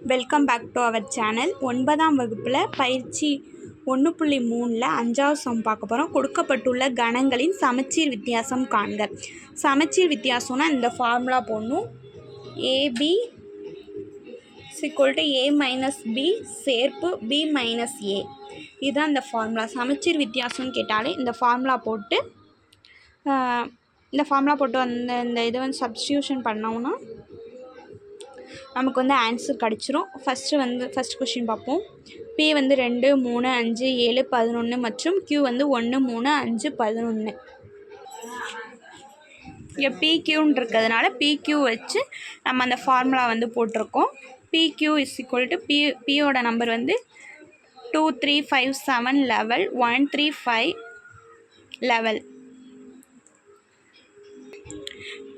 Welcome back to our channel ஒன்பதாம் வகுப்பில் பயிற்சி ஒன்று புள்ளி மூணில் அஞ்சாவது சம் பார்க்க போகிறோம் கொடுக்கப்பட்டுள்ள கணங்களின் சமச்சீர் வித்தியாசம் காண்க. சமச்சீர் வித்தியாசம்னா இந்த ஃபார்முலா போடணும். AB equal to A minus B சேர்ப்பு பி மைனஸ் ஏ இதுதான் இந்த ஃபார்முலா சமச்சீர் வித்தியாசம்னு கேட்டாலே இந்த ஃபார்முலா போட்டு இந்த ஃபார்முலா போட்டு அந்த இந்த இதை வந்து சப்ஸ்டியூஷன் பண்ணோம்னா நமக்கு வந்து ஆன்சர் கிடச்சிரும். ஃபஸ்ட்டு வந்து ஃபஸ்ட் கொஷின் பார்ப்போம். பி வந்து ரெண்டு மூணு அஞ்சு ஏழு பதினொன்று மற்றும் கியூ வந்து ஒன்று மூணு அஞ்சு பதினொன்று இங்கே பிக்யூன்னு இருக்கிறதுனால பிக்யூ வச்சு நம்ம அந்த ஃபார்முலா வந்து போட்டிருக்கோம். PQ is equal to P பியோட நம்பர் வந்து two three five seven level one three five level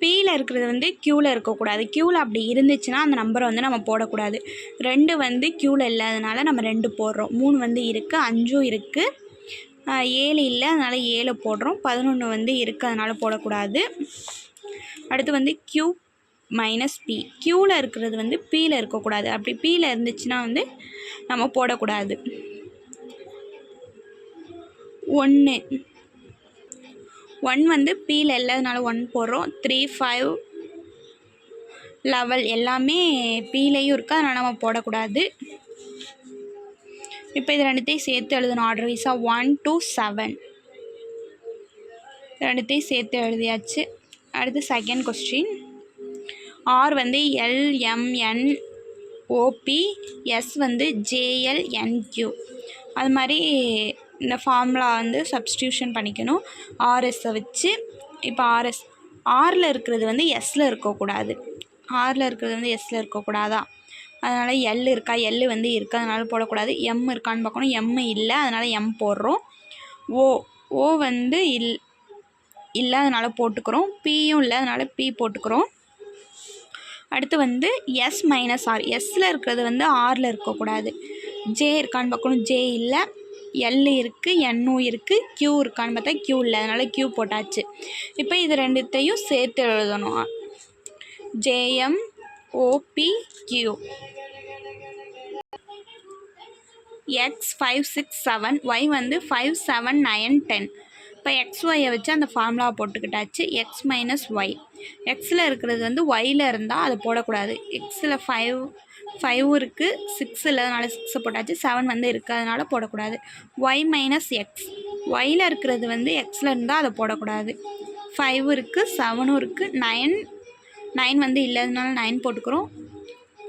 பியில் இருக்கிறது வந்து க்யூவில் இருக்கக்கூடாது. க்யூவில் அப்படி இருந்துச்சுன்னா அந்த நம்பரை வந்து நம்ம போடக்கூடாது. ரெண்டு வந்து க்யூவில் இல்லாதனால நம்ம ரெண்டு போடுறோம். மூணு வந்து இருக்குது அஞ்சும் இருக்குது ஏழு இல்லை அதனால் ஏழு போடுறோம். பதினொன்று வந்து இருக்குது அதனால் போடக்கூடாது. அடுத்து வந்து க்யூ மைனஸ் பி க்யூவில் இருக்கிறது வந்து பியில் இருக்கக்கூடாது. அப்படி பியில் இருந்துச்சுன்னா வந்து நம்ம போடக்கூடாது. ஒன்று ஒன் வந்து பியில் இல்லாதனால ஒன் போடுறோம். த்ரீ ஃபைவ் லெவல் எல்லாமே பீலையும் இருக்குது அதனால் நம்ம போடக்கூடாது. இப்போ இது ரெண்டுத்தையும் சேர்த்து எழுதணும். ஆர்டர் வைஸாக ஒன் டூ செவன் ரெண்டுத்தையும் சேர்த்து எழுதியாச்சு. அடுத்து செகண்ட் கொஸ்டின் ஆர் வந்து எல்எம்என் ஓபி எஸ் வந்து ஜேஎல்என்கியூ அது மாதிரி இந்த ஃபார்முலா வந்து சப்ஸ்டியூஷன் பண்ணிக்கணும். ஆர்எஸ்ஸை வச்சு இப்போ ஆர்எஸ் ஆரில் இருக்கிறது வந்து எஸ்ஸில் இருக்கக்கூடாது. ஆரில் இருக்கிறது வந்து எஸ்ஸில் இருக்கக்கூடாதா? அதனால் எல் இருக்கா? எல் வந்து இருக்குது அதனால் போடக்கூடாது. எம் இருக்கான்னு பார்க்கணும். எம் இல்லை அதனால் எம் போடுறோம். ஓ ஓ வந்து இல் இல்லை அதனால் போட்டுக்கிறோம். பியும் இல்லை அதனால் பி போட்டுக்கிறோம். அடுத்து வந்து எஸ் மைனஸ் ஆர் எஸ்ஸில் இருக்கிறது வந்து ஆரில் இருக்கக்கூடாது. ஜே இருக்கான்னு பார்க்கணும். ஜே இல்லை எல் இருக்குது என்னும் இருக்குது க்யூ இருக்கான்னு பார்த்தா க்யூ இல்லை. அதனால் க்யூ போட்டாச்சு. இப்போ இது ரெண்டுத்தையும் சேர்த்து எழுதணும். JM OP Q X five six seven Y வந்து ஃபைவ் செவன் நைன் டென் இப்போ எக்ஸ் ஒய்யை வச்சு அந்த ஃபார்முலா போட்டுக்கிட்டாச்சு. எக்ஸ் மைனஸ் ஒய் எக்ஸில் இருக்கிறது வந்து ஒயில் இருந்தால் அதை போடக்கூடாது. எக்ஸில் ஃபைவ் ஃபைவ் இருக்குது சிக்ஸ் இல்லை அதனால் சிக்ஸை போட்டாச்சு. செவன் வந்து இருக்குது அதனால் போடக்கூடாது ஒய் மைனஸ் எக்ஸ் ஒயில் இருக்கிறது வந்து எக்ஸில் இருந்தால் அதை போடக்கூடாது. ஃபைவ் இருக்குது செவனும் இருக்குது நைன் நைன் வந்து இல்லை அதனால நைன் போட்டுக்கிறோம்.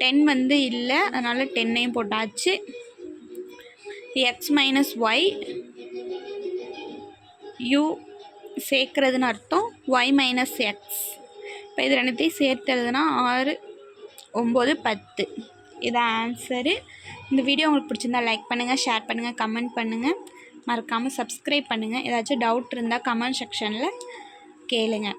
டென் வந்து இல்லை அதனால் டென்னையும் போட்டாச்சு. எக்ஸ் மைனஸ் ஒய் யூ சேர்க்குறதுன்னு அர்த்தம் ஒய் மைனஸ் எக்ஸ் இப்போ இது ரெண்டுத்தையும் சேர்த்துறதுனா ஆறு ஒம்பது பத்து. இதான் ஆன்சரு இந்த வீடியோ உங்களுக்கு பிடிச்சிருந்தா லைக் பண்ணுங்கள் ஷேர் பண்ணுங்கள் கமெண்ட் பண்ணுங்கள் மறக்காமல் சப்ஸ்கிரைப் பண்ணுங்கள் ஏதாச்சும் டவுட் இருந்தால் கமெண்ட் செக்ஷனில் கேளுங்கள்